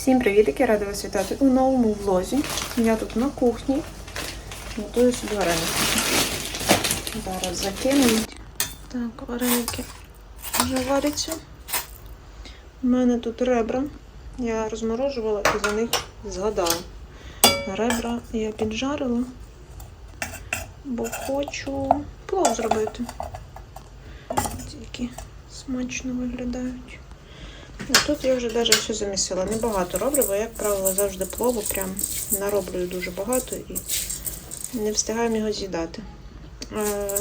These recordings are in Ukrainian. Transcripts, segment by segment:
Всім привіт, рада вас вітати у новому влозі. Я тут на кухні готую собі вареники. Зараз закину. Так, вареники вже варяться. У мене тут ребра. Я розморожувала і за них згадала. Ребра я піджарила, бо хочу плов зробити. Тільки смачно виглядають. Ну, Тут я вже навіть все замісила. Небагато роблю, бо, як правило, завжди плову прям нароблюю дуже багато і не встигаємо його з'їдати. Е,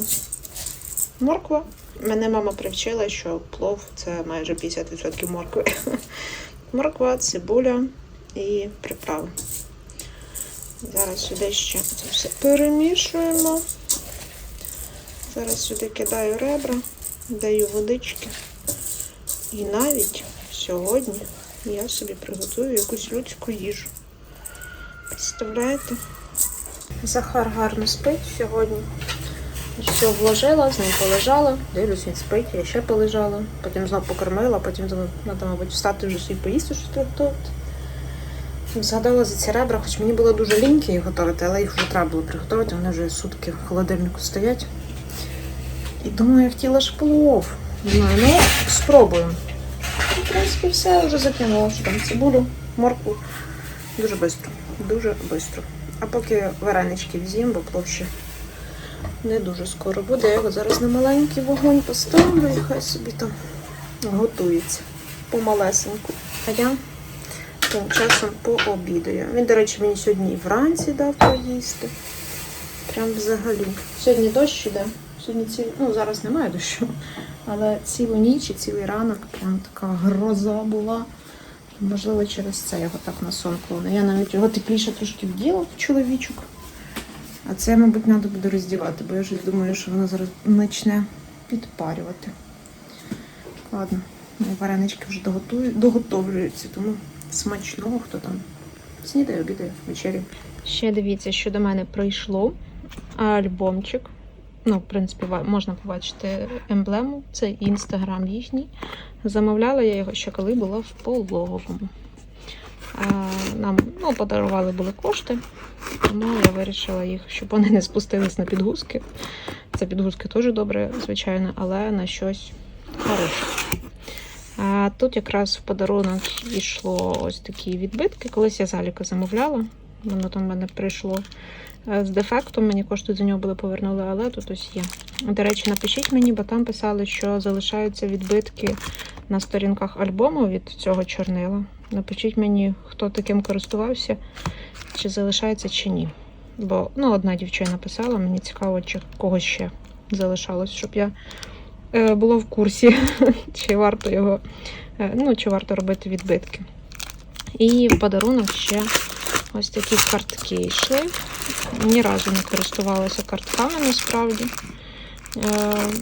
морква. Мене мама привчила, що плов це майже 50% моркви. Морква, цибуля і приправи. Зараз сюди ще це все перемішуємо. Зараз сюди кидаю ребра, даю водички. І навіть сьогодні я собі приготую якусь людську їжу. Представляєте? Захар гарно спить сьогодні. Все вложила, з ним полежала. Дивлюсь, він спить, я ще полежала. Потім знов покормила, потім треба, мабуть, встати вже собі поїсти щось приготувати. Згадала за ці ребра, хоч мені було дуже ліньки їх готувати, але їх вже треба було приготувати. Вони вже сутки в холодильнику стоять. І думаю, я хотіла ж плов. Думаю, ну, спробуємо. В принципі, все вже закинула, що там цибулю, моркву. Дуже швидко. Дуже швидко. А поки варенички взім, бо плов ще не дуже скоро буде. Я його зараз на маленький вогонь поставлю і хай собі там готується помалесеньку. А я тим часом пообідаю. Він, до речі, мені сьогодні і вранці дав поїсти. Прям взагалі. Сьогодні дощ іде. Сьогодні ці... ну, зараз немає дощу. Але цілу ніч і цілий ранок прям така гроза була. Можливо, через це його так на сон клоне. Я навіть його тепліше трошки вділа в чоловічок. А це, мабуть, треба буде роздівати, бо я щось думаю, що воно зараз почне підпарювати. Ладно, мої варенички вже доготовлюються, тому смачного, хто там снідає, обідає, вечері. Ще дивіться, що до мене прийшло альбомчик. Ну, в принципі, можна побачити емблему. Це інстаграм їхній. Замовляла я його ще коли була в пологовому. Нам ну, подарували були кошти, тому я вирішила їх, щоб вони не спустились на підгузки. Це підгузки теж добре, звичайно, але на щось хороше. А тут якраз в подарунок йшло ось такі відбитки. Колись я заліка замовляла. Воно там в мене прийшло е, з дефектом. Мені кошти за нього були повернули, але тут ось є. До речі, напишіть мені, бо там писали, що залишаються відбитки на сторінках альбому від цього чорнила. Напишіть мені, хто таким користувався, чи залишається, чи ні. Бо ну, одна дівчина писала, мені цікаво, чи когось ще залишалось, щоб я е, була в курсі, чи варто його, е, ну, чи варто робити відбитки. І в подарунок ще ось такі картки йшли. Ні разу не користувалася картками насправді. Е,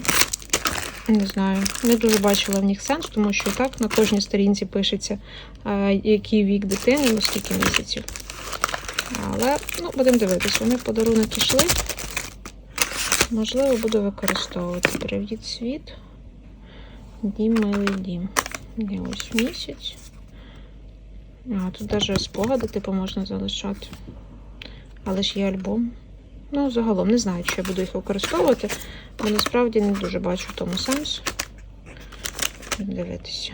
не знаю, не дуже бачила в них сенс, тому що і так на кожній сторінці пишеться, е, який вік дитини, ну місяців. Але ну, будемо дивитися, вони подарунок ішли. Можливо, буду використовувати. Привіт, світ. Дім, милий дім. Є ось місяць. А, тут навіть спогади, типу, можна залишати. Але ж є альбом. Ну, загалом не знаю, чи я буду їх використовувати, бо насправді не дуже бачу в тому сенсу. Дивитися.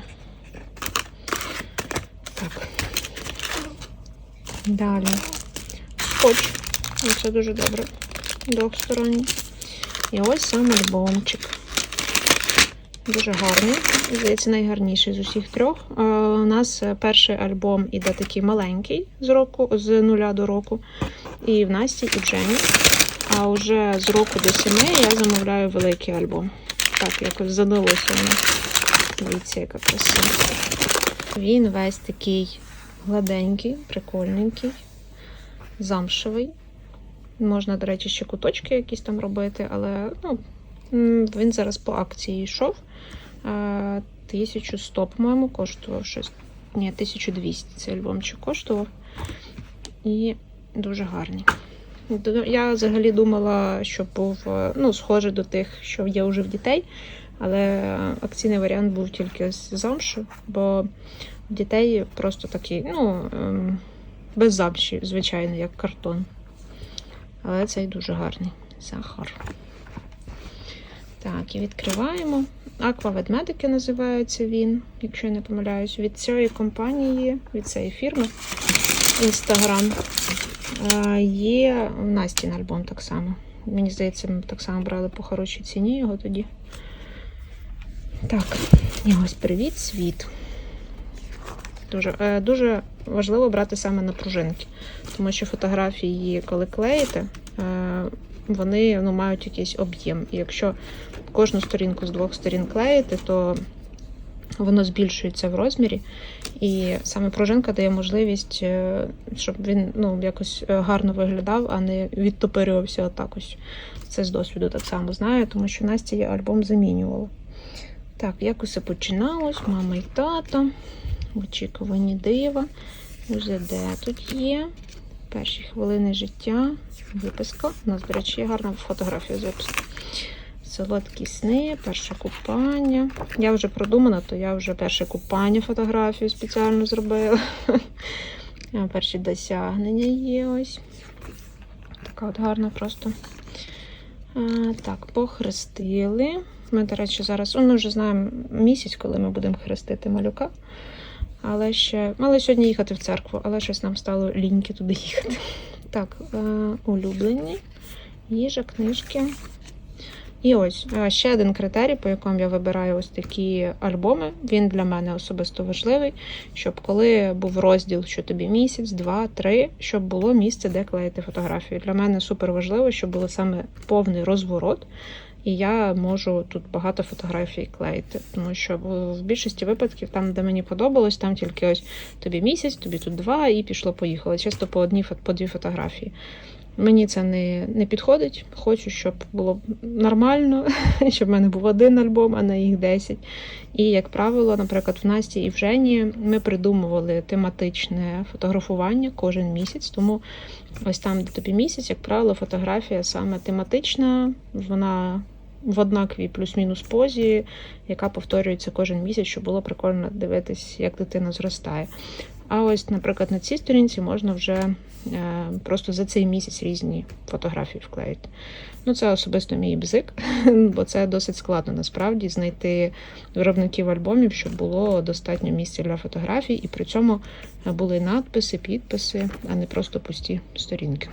Так. Далі. Скотч. Ну, Це дуже добре. Двохсторонній. І ось сам альбомчик. Дуже гарний. Здається, найгарніший з усіх трьох. Е, У нас перший альбом іде такий маленький з року, з нуля до року. І в Насті, і в Джені. А вже з року до семи я замовляю великий альбом. Так, якось задалося мені. Дивіться, яка красива. Він весь такий гладенький, прикольненький, замшевий. Можна, до речі, ще куточки якісь там робити, але ну, він зараз по акції йшов. Е, 1100, по-моєму, коштував щось. Ні, 1200 цей альбомчик коштував. І дуже гарний. Я взагалі думала, що був е, ну, схожий до тих, що є вже в дітей, але акційний варіант був тільки з замшу, бо в Дітей просто такий, ну, ем, без замші, звичайно, як картон. Але цей дуже гарний сахар. Так, і відкриваємо. Аква ведмедики називається він, якщо я не помиляюсь, від цієї компанії, від цієї фірми Instagram. Е, Є в Насті на альбом так само. Мені здається, ми так само брали по хорошій ціні його тоді. Так, і ось привіт, світ. Дуже, е, дуже важливо брати саме на пружинки, тому що фотографії, коли клеїте, вони ну, мають якийсь об'єм. І якщо кожну сторінку з двох сторін клеїти, то воно збільшується в розмірі. І саме пружинка дає можливість, е, щоб він ну, якось е, гарно виглядав, а не відтопирювався отак ось. Це з досвіду так само знаю, тому що Настя я альбом замінювала. Так, як усе починалось, мама і тато, очікувані дива, УЗД тут є. Перші хвилини життя, виписка. У нас, до речі, гарна фотографія з виписки. Солодкі сни, перше купання. Я вже продумана, то я вже перше купання фотографію спеціально зробила. Перші досягнення є ось. Така от гарна просто. Так, похрестили. Ми, до речі, зараз, ну, ми вже знаємо місяць, коли ми будемо хрестити малюка. Але ще мали сьогодні їхати в церкву, але щось нам стало ліньки туди їхати. Так, е, улюблені, їжа, книжки. І ось е, ще один критерій, по якому я вибираю ось такі альбоми. Він для мене особисто важливий, щоб коли був розділ, що тобі місяць, два, три, щоб було місце, де клеїти фотографію. Для мене супер важливо, щоб було саме повний розворот. І я можу тут багато фотографій клеїти, тому що в більшості випадків, там, де мені подобалось, там тільки ось тобі місяць, тобі тут два, і пішло-поїхало. Часто по одній по дві фотографії. Мені це не, не підходить. Хочу, щоб було нормально, щоб в мене був один альбом, а не їх 10. І, як правило, наприклад, в Насті і в Жені ми придумували тематичне фотографування кожен місяць. Тому ось там, де тобі місяць, як правило, фотографія саме тематична, вона в однаковій плюс-мінус позі, яка повторюється кожен місяць, щоб було прикольно дивитись, як дитина зростає. А ось, наприклад, на цій сторінці можна вже е, просто за цей місяць різні фотографії вклеїти. Ну, це особисто мій бзик, бо це досить складно насправді знайти виробників альбомів, щоб було достатньо місця для фотографій, і при цьому були надписи, підписи, а не просто пусті сторінки.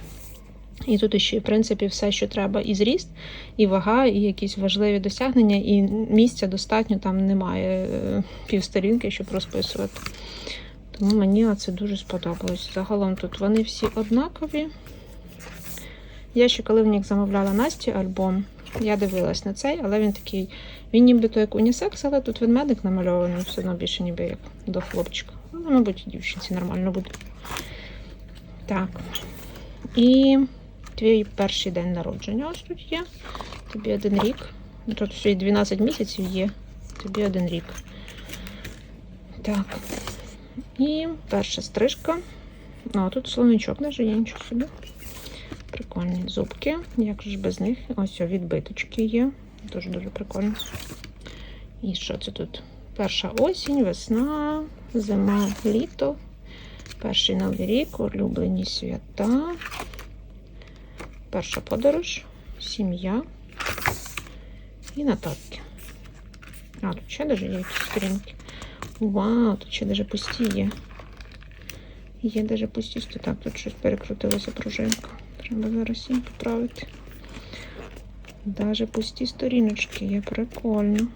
І тут ще, в принципі, все, що треба, і зріст, і вага, і якісь важливі досягнення, і місця достатньо там немає е, півсторінки, щоб розписувати. Тому мені це дуже сподобалось. Загалом тут вони всі однакові. Я ще коли в них замовляла Насті альбом, я дивилась на цей, але він такий, він нібито як унісекс, але тут ведмедик намальований, все одно більше ніби як до хлопчика. Ну, мабуть, і дівчинці нормально буде. Так. І твій перший день народження ось тут є. Тобі один рік. Тут ще й 12 місяців є. Тобі один рік. Так. І перша стрижка. А, тут словничок навіть є нічого собі. Прикольні зубки. Як ж без них? Ось відбиточки є. Дуже-дуже прикольно. І що це тут? Перша осінь, весна, зима, літо. Перший новий рік, улюблені свята. Перша подорож, сім'я і нотатки. А, тут ще навіть є якісь сторінки. Вау, тут ще навіть пусті є. Є навіть пусті Так, тут щось перекрутилася пружинка. Треба зараз її поправити. Даже пусті сторіночки є, прикольно.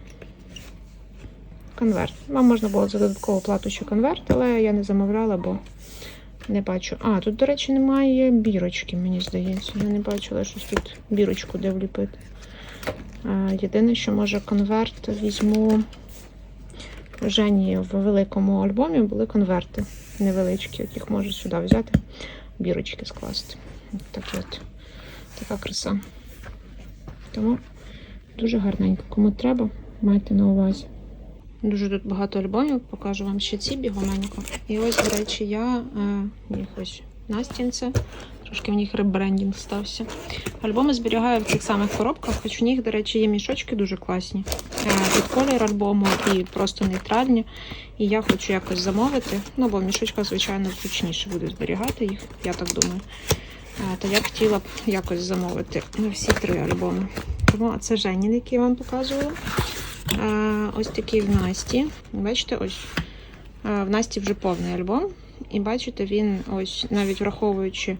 Конверт. Вам можна було за додаткову плату ще конверт, але я не замовляла, бо не бачу. А, тут, до речі, немає бірочки, мені здається. Я не бачила щось тут бірочку, де вліпити. Єдине, що може конверт візьму. В Жені в великому альбомі були конверти невеличкі, яких можу сюди взяти, бірочки скласти. От такі от. Така краса. Тому дуже гарненько. Кому треба, майте на увазі. Дуже тут багато альбомів, покажу вам ще ці бігоменько. І ось, до речі, я е, їх ось Настінце Трошки в них ребрендінг стався. Альбоми зберігаю в цих самих коробках, хоч в них, до речі, є мішочки дуже класні. Е, Під колір альбому і просто нейтральні. І я хочу якось замовити. Ну, бо в мішочках, звичайно, зручніше буде зберігати їх, я так думаю. Е, То я хотіла б якось замовити всі три альбоми. Тому це Женін, який я вам показувала. Ось такий в Насті. Бачите, ось в Насті вже повний альбом. І бачите, він ось навіть враховуючи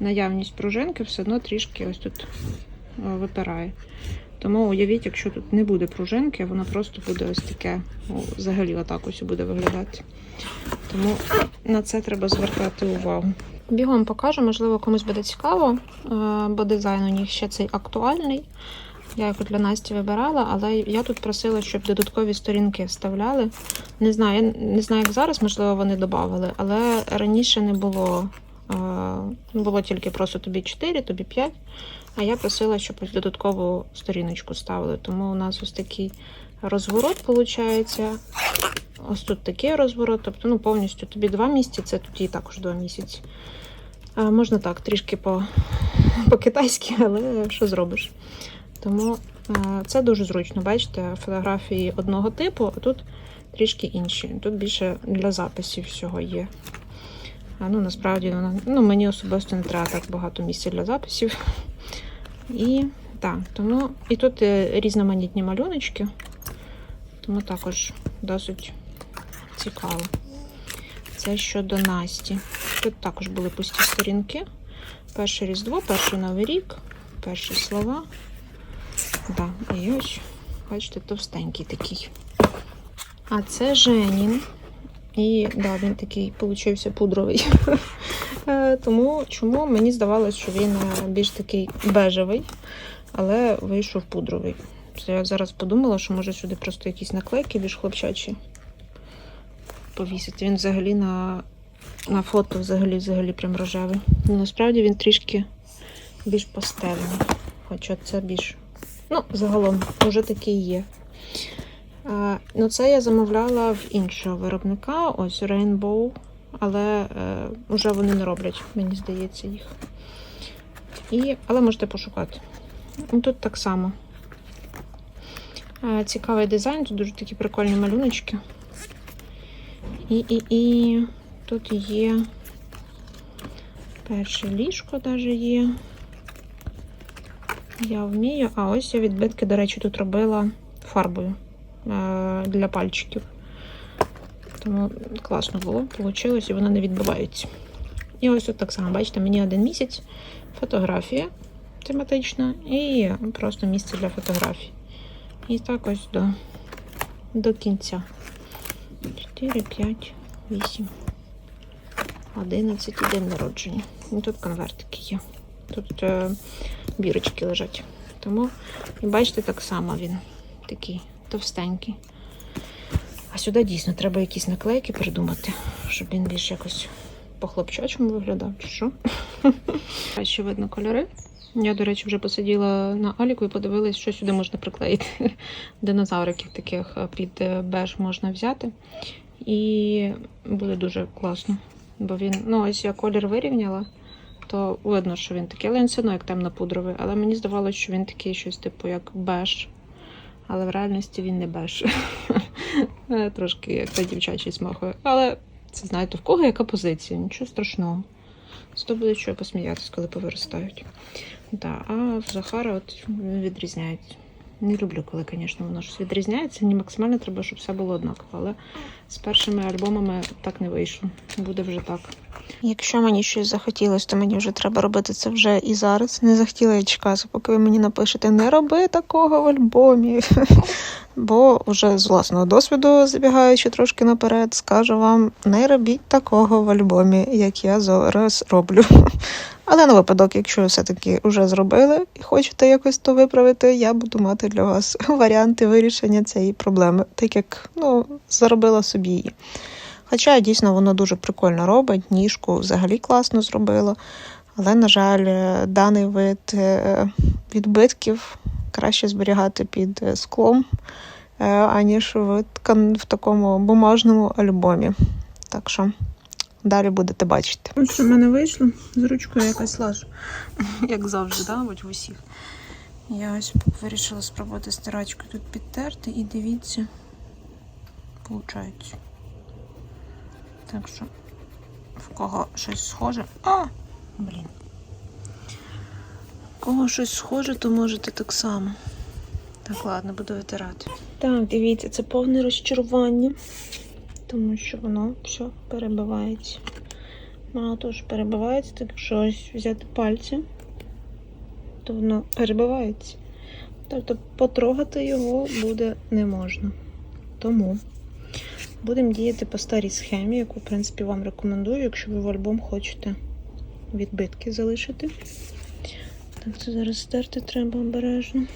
наявність пружинки, все одно трішки ось тут випирає. Тому уявіть, якщо тут не буде пружинки, воно просто буде ось таке, взагалі отак ось буде виглядати. Тому на це треба звертати увагу. Бігом покажу, можливо, комусь буде цікаво, бо дизайн у них ще цей актуальний. Я його для Насті вибирала, але я тут просила, щоб додаткові сторінки вставляли. Не знаю, я не знаю, як зараз, можливо, вони додавали, але раніше не було. е, Було тільки просто тобі 4, тобі 5. А я просила, щоб ось додаткову сторіночку ставили. Тому у нас ось такий розворот виходить. Ось тут такий розворот. Тобто, ну, повністю тобі два місяці, це тут і також два місяці. Можна так, трішки по, по-китайськи, але що зробиш? Тому е, це дуже зручно. Бачите, фотографії одного типу, а тут трішки інші. Тут більше для записів всього є. А, ну, насправді, ну, мені особисто не треба так багато місця для записів. І так, тому і тут е, різноманітні малюночки, тому також досить цікаво. Це щодо Насті. Тут також були пусті сторінки. Перше Різдво, перший Новий рік, перші слова. Да, і ось, бачите, товстенький такий. А це Женін. І да, він такий получився пудровий. Е, Тому чому мені здавалося, що він е, більш такий бежевий, але вийшов пудровий. Я зараз подумала, що може сюди просто якісь наклейки більш хлопчачі повісити. Він взагалі на, на фото взагалі, взагалі прям рожевий. Ну, насправді він трішки більш пастельний. Хоча це більш. Ну, загалом, вже такий є. А, ну, це я замовляла в іншого виробника, ось Rainbow, але е, вже вони не роблять, мені здається, їх. І, але можете пошукати. Ну, Тут так само. Е, цікавий дизайн, тут дуже такі прикольні малюночки. І, і, і тут є перше ліжко навіть є. Я вмію. А ось я відбитки, до речі, тут робила фарбою е, для пальчиків. Тому класно було, вийшло, і воно не відбивається. І ось тут так само, бачите, мені один місяць фотографія тематична і просто місце для фотографій. І так ось до, до кінця. 4, 5, 8, 11 і день народження. І тут конвертики є. Тут е, бірочки лежать. Тому, і бачите, так само він такий товстенький. А сюди дійсно треба якісь наклейки придумати, щоб він більш якось по-хлопчачому виглядав, чи що. Ще видно кольори. Я, до речі, вже посиділа на Аліку і подивилась, що сюди можна приклеїти. Динозавриків таких е, під е, беж можна взяти. І буде дуже класно. Бо він, ну ось я колір вирівняла, то видно, що він такий, але він все одно як темно-пудровий. Але мені здавалося, що він такий щось, типу, як беж. Але в реальності він не беж. Е, Трошки як та дівчачий смахує. Але це знаєте, в кого яка позиція, нічого страшного. Зато буде що посміятися, коли повиростають. Да, а в Захара от відрізняється. Не люблю, коли, звісно, воно щось відрізняється. Ні, максимально треба, щоб все було однаково. Але з першими альбомами так не вийшло. Буде вже так. Якщо мені щось захотілося, то мені вже треба робити це вже і зараз. Не захотіла я чекати, поки ви мені напишете, не роби такого в альбомі. Бо вже з власного досвіду, забігаючи трошки наперед, скажу вам, не робіть такого в альбомі, як я зараз роблю. Але на випадок, якщо все-таки вже зробили і хочете якось то виправити, я буду мати для вас варіанти вирішення цієї проблеми, так як ну, заробила собі її. Хоча дійсно воно дуже прикольно робить, ніжку взагалі класно зробило. Але, на жаль, е, даний вид е, відбитків краще зберігати під е, склом, аніж в, в такому бумажному альбомі. Так що Далі будете бачити. Ось що в мене вийшло. З ручкою якась лажа. Як завжди, да? Будь в усіх. Я ось вирішила спробувати стирачку тут підтерти і дивіться, виходить. Так що, в кого щось схоже. А! Блін. В кого щось схоже, то можете так само. Так, ладно, буду витирати. Так, дивіться, це повне розчарування, тому що воно все перебивається. Мало того, що перебивається, так якщо ось взяти пальці, то воно перебивається. Тобто потрогати його буде не можна. Тому будемо діяти по старій схемі, яку, в принципі, вам рекомендую, якщо ви в альбом хочете відбитки залишити. Так, це зараз стерти треба обережно.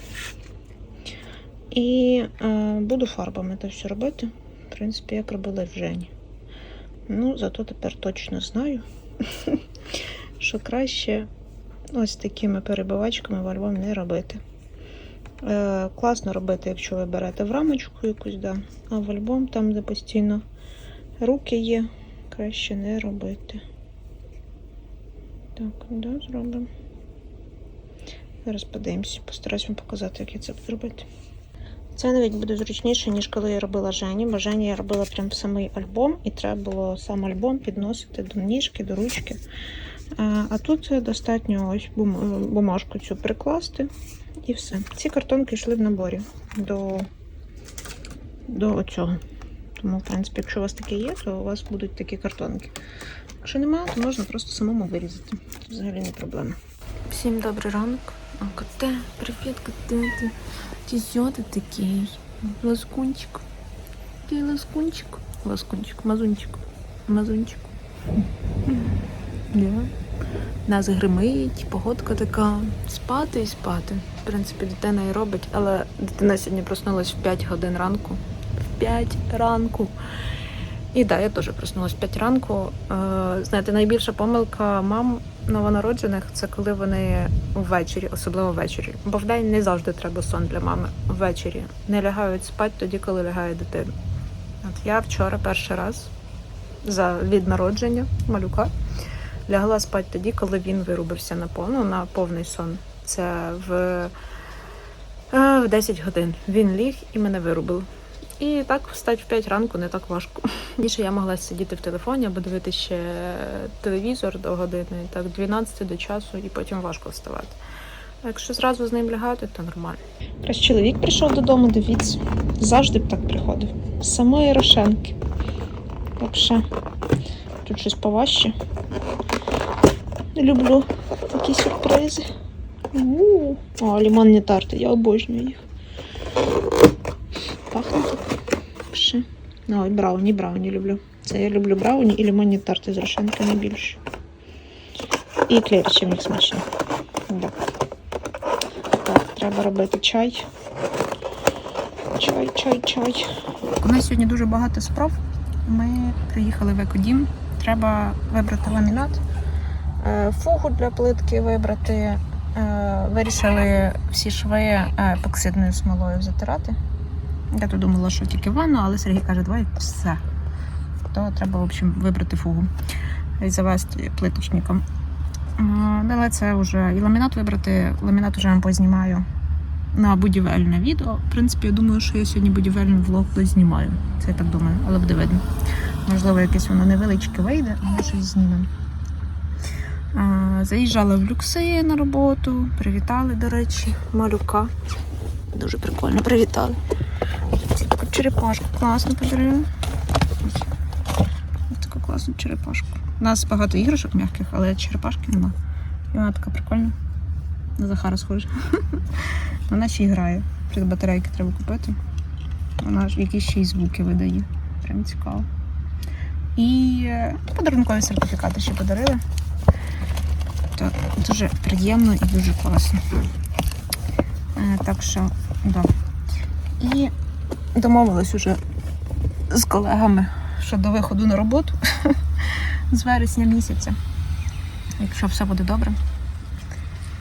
І е, буду фарбами це все робити. В принципі, як робила в Жені. Ну, зато тепер точно знаю, що краще ось такими перебивачками в альбом не робити. Е, класно робити, якщо ви берете в рамочку якусь, да. а в альбом, там, де постійно руки є, краще не робити. Так, да, зробимо. Зараз подивимося, постараюсь вам показати, як я це буду робити. Це навіть буде зручніше, ніж коли я робила Жені, бо Жені я робила прям самий альбом, і треба було сам альбом підносити до ніжки, до ручки. А, тут достатньо ось бумажку цю прикласти і все. Ці картонки йшли в наборі до, до оцього. Тому, в принципі, якщо у вас таке є, то у вас будуть такі картонки. Якщо немає, то можна просто самому вирізати. Це взагалі не проблема. Всім добрий ранок. А, коте, привіт, коте. Ти, ти такий? Ласкунчик. Ти ласкунчик. Ласкунчик, мазунчик. Мазунчик. Да. Нас гримить, погодка така. Спати і спати. В принципі, дитина і робить, але дитина сьогодні проснулась в 5 годин ранку. В 5 ранку. І так, да, я теж проснулась в 5 ранку. Е, знаєте, найбільша помилка мам новонароджених це коли вони ввечері, особливо ввечері. Бо вдень не завжди треба сон для мами. Ввечері не лягають спати тоді, коли лягає дитина. От я вчора перший раз за від народження малюка лягла спати тоді, коли він вирубився на повну на повний сон. Це в, е, в 10 годин. Він ліг і мене вирубив. І так встати в 5 ранку не так важко. Раніше я могла сидіти в телефоні або дивитися ще телевізор до години, так 12 до часу, і потім важко вставати. А якщо зразу з ним лягати, то нормально. Раз чоловік прийшов додому, дивіться. Завжди б так приходив. З самої Рошенки. Взагалі. Тут щось поважче. Люблю такі сюрпризи. У-у-у. О, лимонні тарти, я обожнюю їх. Пахне так. Ще. Ой, брауні, брауні люблю. Це я люблю брауні і лимонні тарти з рошенки найбільше. І клєрчі в них смачні. Да. Так, треба робити чай. Чай, чай, чай. У нас сьогодні дуже багато справ. Ми приїхали в екодім. Треба вибрати ламінат, фугу для плитки вибрати. Е, Вирішили всі шви е, епоксидною смолою затирати. Я то думала, що тільки ванну, але Сергій каже, давай все. То треба, в общем, вибрати фугу і завести плиточником. Е, Але це вже і ламінат вибрати. Ламінат вже вам познімаю на будівельне відео. В принципі, я думаю, що я сьогодні будівельний влог знімаю. Це я так думаю, але буде видно. Можливо, якесь воно невеличке вийде, але щось знімемо. Заїжджала в люкси на роботу, привітали, до речі, малюка. Дуже прикольно привітали. Таку черепашку класно подарили. Ось. Таку класну черепашку. У нас багато іграшок м'яких, але черепашки нема. І вона така прикольна. На Захара схожа. Вона ще й грає. Плюс батарейки треба купити. Вона ж якісь ще й звуки видає. Прям цікаво. І е, подарункові сертифікати ще подарили. То дуже приємно і дуже класно. Е, Так що, да. І домовились уже з колегами, що до виходу на роботу з вересня місяця. Якщо все буде добре,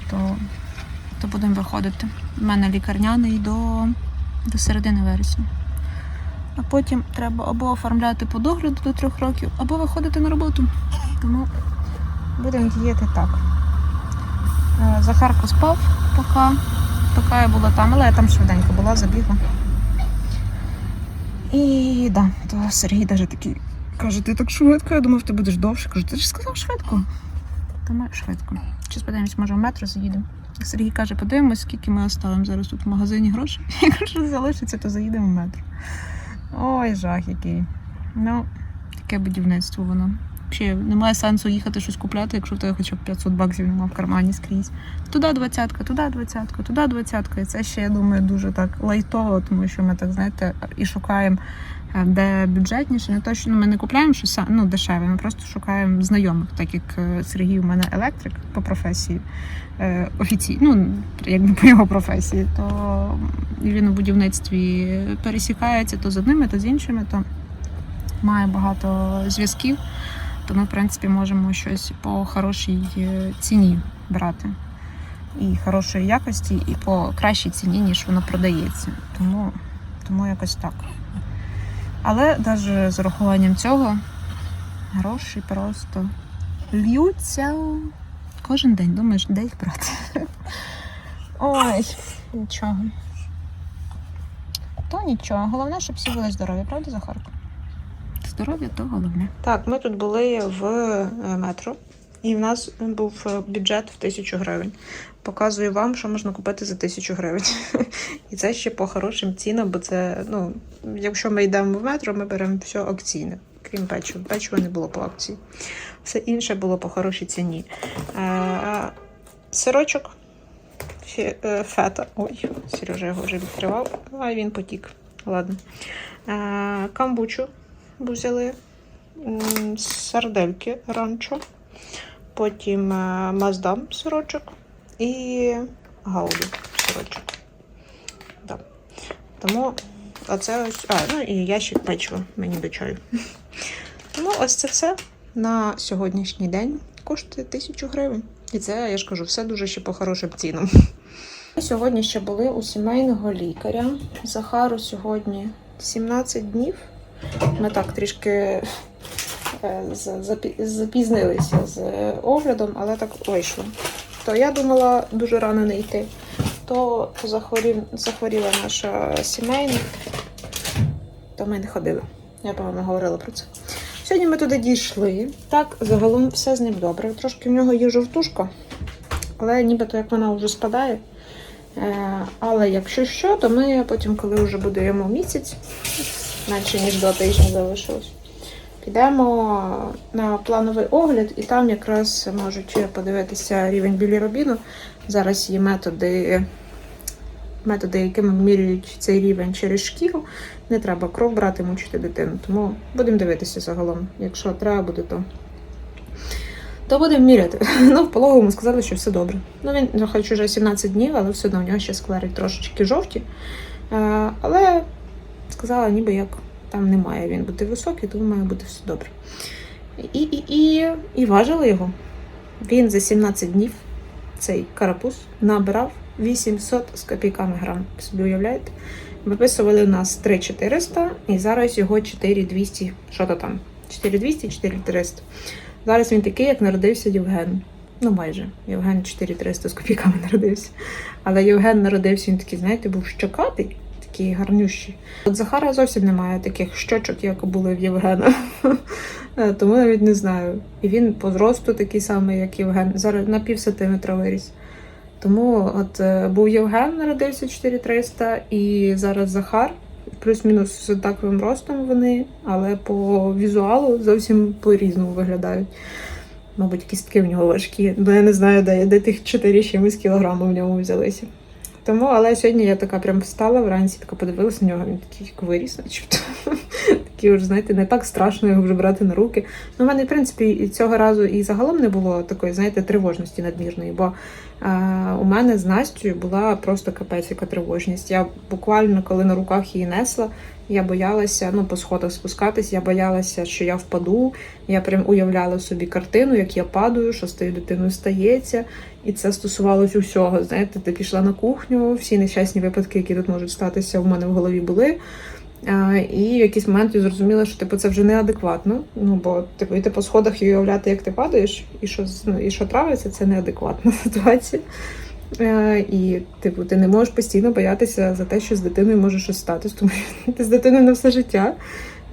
то, то будемо виходити. У мене лікарняний до, до середини вересня. а потім треба або оформляти по догляду до трьох років, або виходити на роботу. Тому будемо діяти так. Е, Захарко спав, поки, поки я була там, але я там швиденько була, забігла. І да, то Сергій навіть такий каже, ти так швидко, я думав, ти будеш довше. Кажу, ти ж сказав швидко. Тому швидко. Зараз подивимось, може в метро заїдемо. Сергій каже, подивимось, скільки ми оставимо зараз тут в магазині грошей. Я кажу, що залишиться, то заїдемо в метро. Ой, жах який. Ну, таке будівництво воно. Взагалі немає сенсу їхати щось купляти, якщо в тебе хоча б 500 баксів немає в кармані скрізь. Туди двадцятка, туди двадцятка, туди двадцятка. І це ще, я думаю, дуже так лайтово, тому що ми так, знаєте, і шукаємо, е, де бюджетніше. Не то, що ну, ми не купляємо щось ну, дешеве, ми просто шукаємо знайомих, так як е, Сергій у мене електрик по професії е, офіційно, ну, якби по його професії, то він у будівництві пересікається то з одними, то з іншими, то має багато зв'язків. То ми, в принципі, можемо щось по хорошій е, ціні брати. І хорошої якості, і по кращій ціні, ніж воно продається. Тому, тому якось так. Але навіть з урахуванням цього гроші просто льються кожен день. Думаєш, де їх брати? Ой, нічого. То нічого. Головне, щоб всі були здорові, правда, Захарко? Здоров'я то головне. Так, ми тут були в е, метро, і в нас був е, бюджет в тисячу гривень. Показую вам, що можна купити за тисячу гривень. І це ще по хорошим цінам, бо це, ну, якщо ми йдемо в метро, ми беремо все акційне, крім печива. Печива не було по акції. Все інше було по хорошій ціні. Е, сирочок, е, фета. Ой, Сережа його вже відкривав, а він потік. Ладно. Е, камбучу взяли, м, сардельки ранчо, потім е, маздам сирочок і гаубі сирочок. Да. Тому оце ось. А, ну і ящик печива мені до чаю. Тому ось це все на сьогоднішній день коштує тисячу гривень. І це, я ж кажу, все дуже ще по хорошим цінам. Ми сьогодні ще були у сімейного лікаря. Захару сьогодні 17 днів. Ми так трішки е, запізнилися з оглядом, але так вийшло. То я думала дуже рано не йти. То захворів, захворіла наша сімейна, то ми не ходили. Я, по-моєму, говорила про це. Сьогодні ми туди дійшли. Так, загалом все з ним добре. Трошки в нього є жовтушка, але нібито як вона вже спадає. Е, але якщо що, то ми потім, коли вже буде йому місяць, менше ніж два тижні залишилось. Підемо на плановий огляд, і там якраз можуть подивитися рівень білірубіну. Зараз є методи, методи, якими міряють цей рівень через шкіру. Не треба кров брати, мучити дитину. Тому будемо дивитися загалом. Якщо треба буде, то, то будемо міряти. Ну, в пологовому сказали, що все добре. Ну, він ну, хоч уже 17 днів, але все одно в нього ще склери трошечки жовті. Е, Але сказала, ніби як там не має він бути високий, тому має бути все добре. І, і, і, і важили його. Він за 17 днів, цей карапуз, набирав 800 з копійками грам. Собі уявляєте? Виписували у нас 3400 і зараз його 4200. Що то там? 4200, 4300. Зараз він такий, як народився Євген. Ну, майже. Євген 4300 з копійками народився. Але Євген народився, він такий, знаєте, був щокатий, такий гарнющий. От Захара зовсім немає таких щочок, як були в Євгена. Е, Тому навіть не знаю. І він по зросту такий самий, як Євген. Зараз на пів сантиметра виріс. Тому от е, був Євген, народився 4300, і зараз Захар. Плюс-мінус з однаковим ростом вони, але по візуалу зовсім по-різному виглядають. Мабуть, кістки в нього важкі, бо я не знаю, де, де тих 4 чимось кілограми в ньому взялися. Тому, але сьогодні я така прям встала вранці, така подивилася на нього, він такий як виріс, начебто. Такий, вже, знаєте, не так страшно його вже брати на руки. Ну, в мене, в принципі, і цього разу і загалом не було такої, знаєте, тривожності надмірної, бо е, у мене з Настю була просто капець яка тривожність. Я буквально, коли на руках її несла, я боялася ну, по сходах спускатись, я боялася, що я впаду. Я прям уявляла собі картину, як я падаю, що з тією дитиною стається. І це стосувалось усього. Знаєте, ти пішла на кухню, всі нещасні випадки, які тут можуть статися, в мене в голові були. І в якийсь момент я зрозуміла, що типу, це вже неадекватно. Ну, бо типу, йти по сходах і уявляти, як ти падаєш, і що, ну, і що травиться, це неадекватна ситуація. І, типу, ти не можеш постійно боятися за те, що з дитиною може щось статись, тому що ти з дитиною на все життя.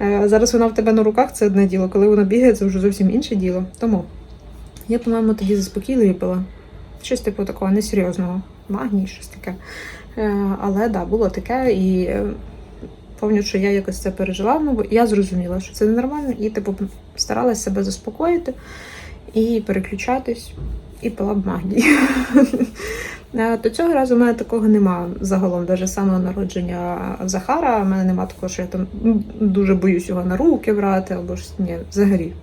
Е, Зараз вона в тебе на руках, це одне діло. Коли вона бігає, це вже зовсім інше діло. Тому я, по-моєму, тоді заспокійливо випила. Щось типу такого несерйозного. Магній, щось таке. Е, Але да, було таке, і е, пам'ятаю, що я якось це пережила. Ну, я зрозуміла, що це ненормально, і типу старалась себе заспокоїти і переключатись, і пила б магній. Е, До цього разу в мене такого нема загалом, навіть самого народження Захара. У мене нема такого, що я там дуже боюсь його на руки брати, або ж ні, взагалі.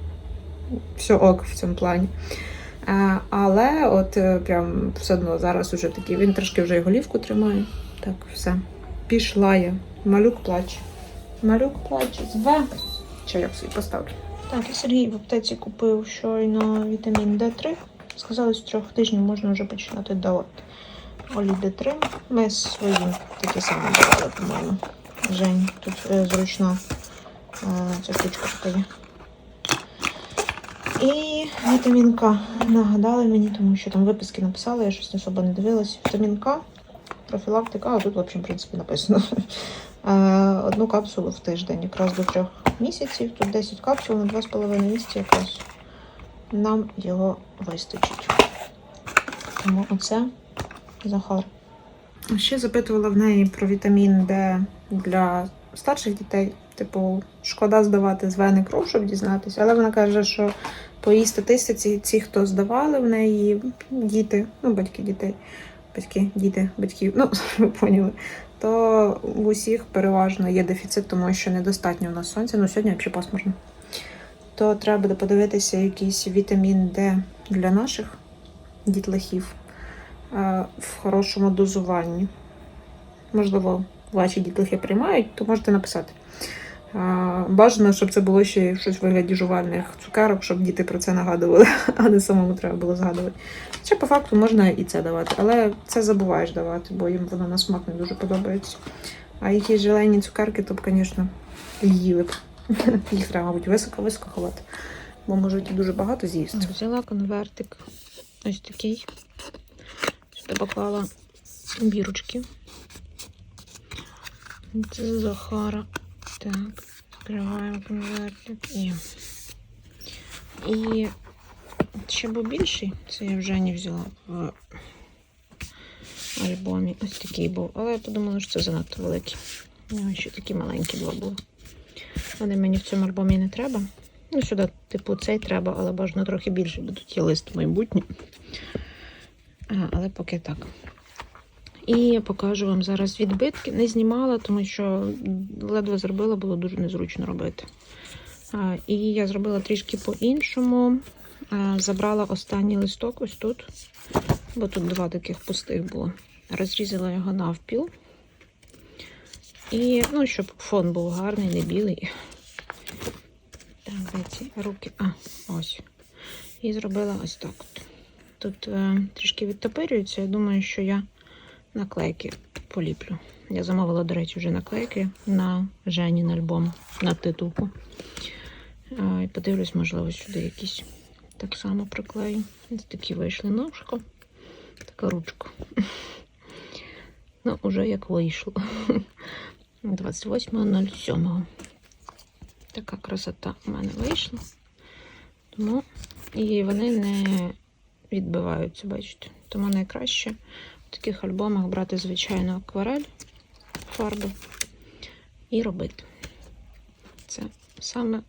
Все ок в цьому плані. Е, Але от е, прям все одно зараз уже такий, він трошки вже і голівку тримає. Так, все. Пішла я. Малюк плаче. Малюк плаче. Зве. Чайок свій поставлю. Так, і Сергій в аптеці купив щойно вітамін Д3. Сказали, з трьох тижнів можна вже починати давати. Олі Д3. Ми своїм такі самі давали, по-моєму. Жень, тут е, зручна е, ця штучка така є. І вітамін К нагадали мені, тому що там виписки написали, я щось особо не дивилась. Вітамін К, профілактика, а тут, в общем, в принципі, написано. Е, Одну капсулу в тиждень, якраз до трьох місяців. Тут 10 капсул на 2,5 місяці якраз нам його вистачить. Тому оце Захар. Ще запитувала в неї про вітамін Д для старших дітей. Типу, шкода здавати з вени кров, щоб дізнатися, але вона каже, що по її статистиці, ці, хто здавали в неї, діти, ну, батьки дітей, батьки, діти, батьків, ну, ви поняли, то в усіх переважно є дефіцит, тому що недостатньо у нас сонця, ну сьогодні взагалі пасмурно. То треба буде подивитися якийсь вітамін Д для наших дітлахів е, в хорошому дозуванні. Можливо, ваші дітлахи приймають, то можете написати. Бажано, щоб це було ще щось в вигляді жувальних цукерок, щоб діти про це нагадували, а не самому треба було згадувати. Хоча по факту можна і це давати, але це забуваєш давати, бо їм воно на смак не дуже подобається. А якісь желейні цукерки, то б, звісно, їли б. Їх треба, мабуть, високо-високо ховати, бо можуть і дуже багато з'їсти. Взяла конвертик ось такий. Сюди поклала бірочки. Це Захара. Так, відкриваємо конвертик і. І ще був більший, це я вже не взяла в альбомі. Ось такий був. Але я подумала, що це занадто великий. Ну, ще такі маленькі два були. Вони мені в цьому альбомі не треба. Ну, сюди, типу, цей треба, але бажано трохи більше, бо тут є лист майбутнє. А, але поки так. І я покажу вам зараз відбитки. Не знімала, тому що ледве зробила, було дуже незручно робити. І я зробила трішки по-іншому. Забрала останній листок ось тут, бо тут два таких пустих було. Розрізала його навпіл. І, ну, щоб фон був гарний, не білий. Так, де ці руки? А, ось. І зробила ось так. Тут е, трішки відтопирюється. Я думаю, що я наклейки поліплю. Я замовила, до речі, вже наклейки на Женін альбом на титулку. І подивлюсь, можливо, сюди якісь так само приклею. Ось такі вийшли ножко. Така ручка. Ну, уже як вийшло. 28.07. Така красота в мене вийшла. Тому і вони не відбиваються, бачите. Тому найкраще в таких альбомах брати звичайну акварель фарбу і робити. Це саме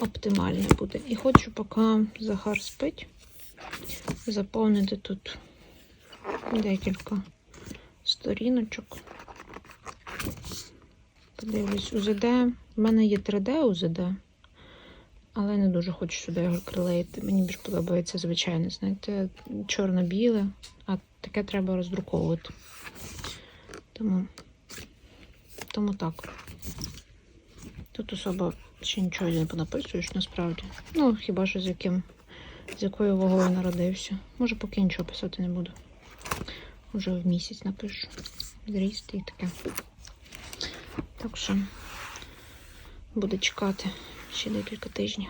оптимальне буде. І хочу, поки Захар спить, заповнити тут декілька сторіночок. Подивлюсь, УЗД. У мене є 3D УЗД, але не дуже хочу сюди його клеїти. Мені більш подобається звичайне, знаєте, чорно-біле, а таке треба роздруковувати. Тому, тому так. Тут особо ще нічого не понаписуєш насправді. Ну, хіба що з яким, з якою вагою народився. Може, поки нічого писати не буду. Уже в місяць напишу. Зріст і таке. Так що буде чекати ще декілька тижнів.